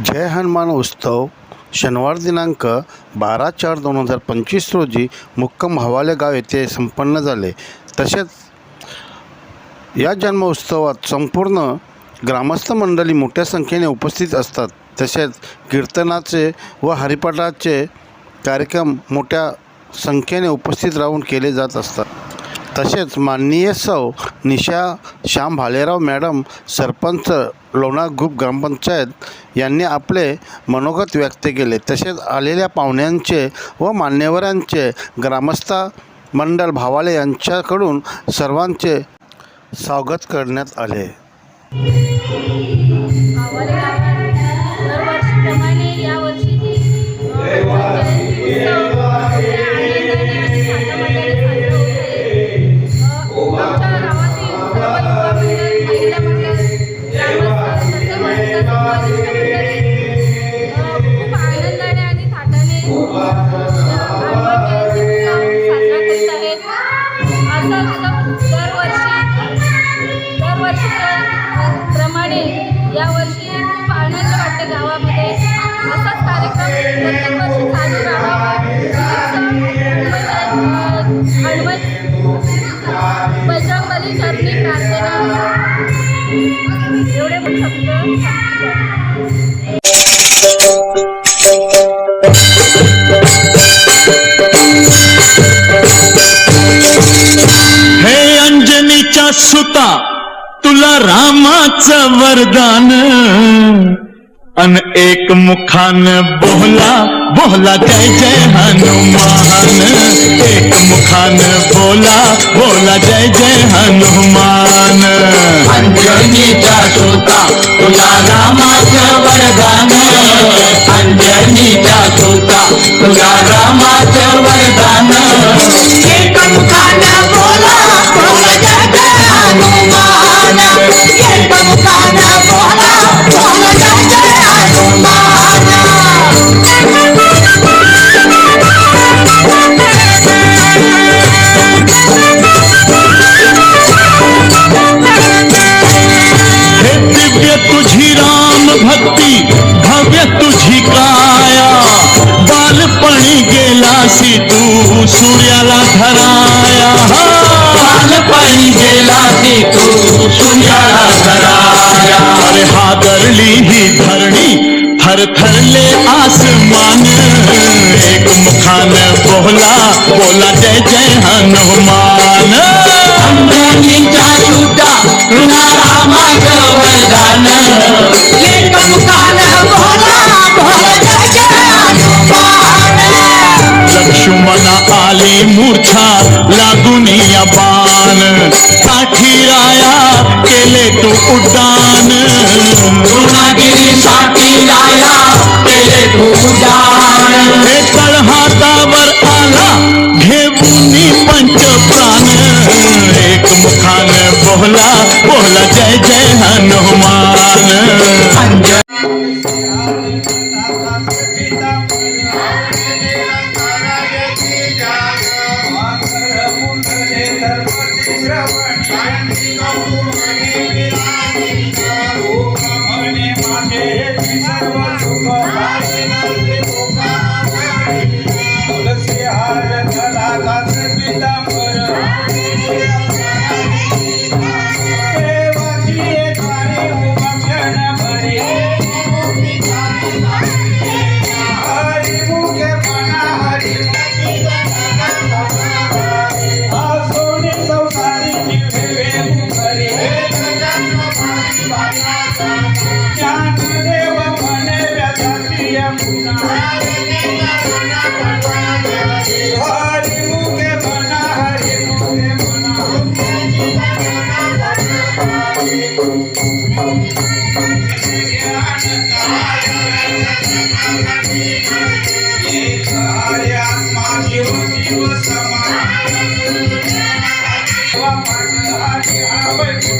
जय हनुमान उत्सव शनिवार दिनांक बारा चार दोन हजार पंचवीस रोजी मुक्कम हवाले गाव येथे संपन्न झाले. तसेच या जन्मोत्सवात संपूर्ण ग्रामस्थ मंडळी मोठ्या संख्येने उपस्थित असतात. तसेच कीर्तनाचे व हरिपाठाचे कार्यक्रम मोठ्या संख्येने उपस्थित राहून केले जात असतात. तसेच माननीय सौ निशा श्याम भालेराव मॅडम सरपंच लोणागुप ग्रुप ग्रामपंचायत यांनी आपले मनोगत व्यक्त केले. तसेच आलेल्या पाहुण्यांचे व मान्यवरांचे ग्रामस्थ मंडल भावाले यांच्याकडून सर्वांचे स्वागत करण्यात आले. दरवर्षी दरवर्षी प्रमाणे यावर्षी खूप आनंद वाटते गावामध्ये. असाच कार्यक्रम प्रत्येक वर्षी चालू राहावा. हनुमान बजरंगबली चरणी प्रार्थना. एवढे पण शब्द. अंजनीच्या सुता तुला रामाचं वरदान. अन एक मुखान बोला बोला जय जय हनुमान. एक मुखान बोला बोला जय जय हनुमान. अंजनीचा सुता तुला रामाचं वरदान. अंजनीचा सुता तुला रामाचं वरदान. Bye. हिली ही धरणी थर थर ले आसमान। एक मुखान बोला बोला जय जय हनुमान। आली मूर्छा लागून या बाण साठी राया केले तू उड्डाण गुणागिरी साठी राया केले पूजान हे तळहातावर आला घेऊन पंच प्राण एक मुखान बोला बोला जय जय हनुमान। निर्गुण निर्गुण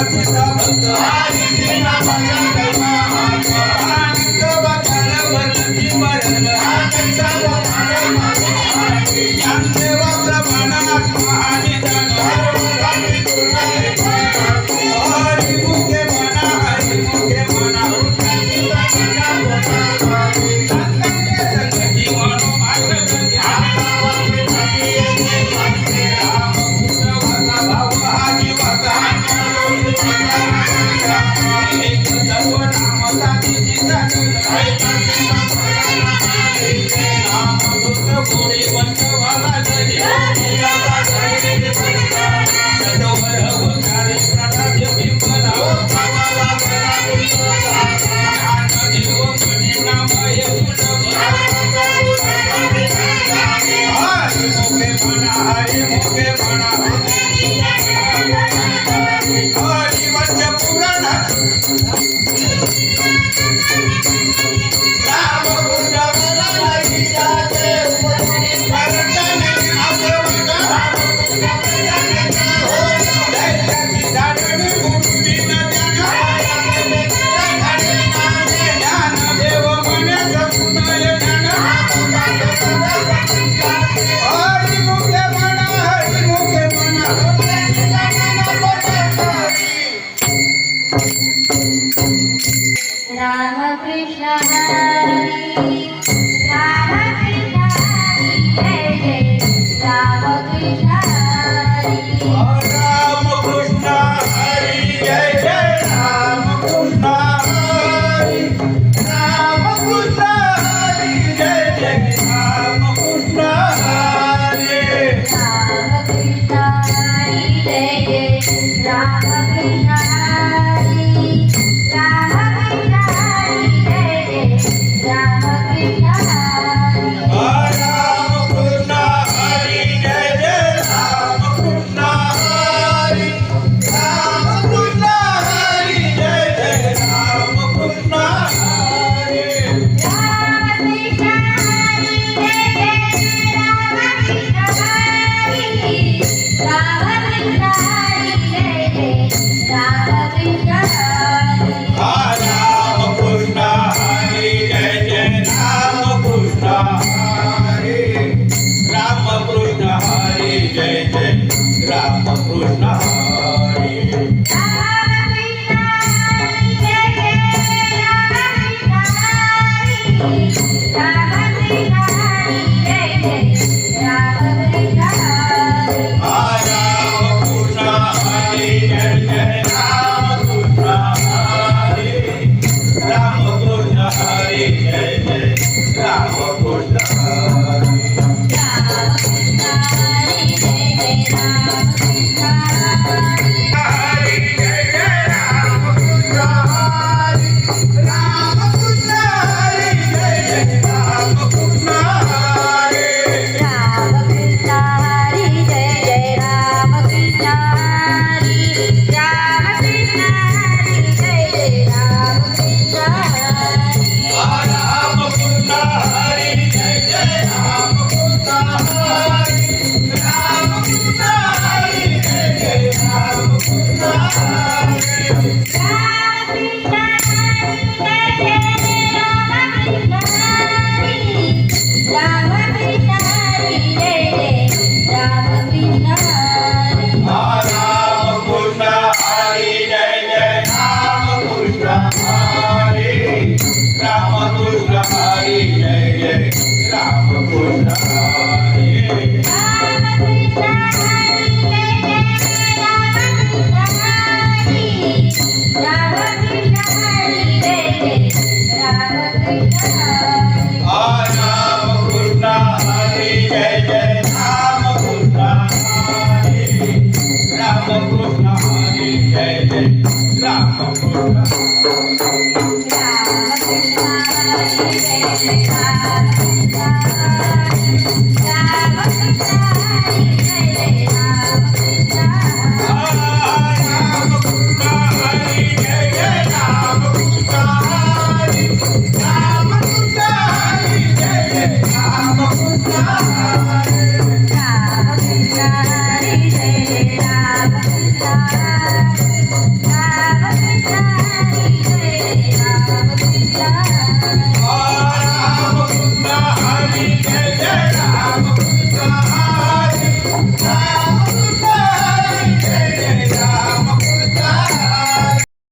Ay, mi Ramakrishna Hari Radha Thank you.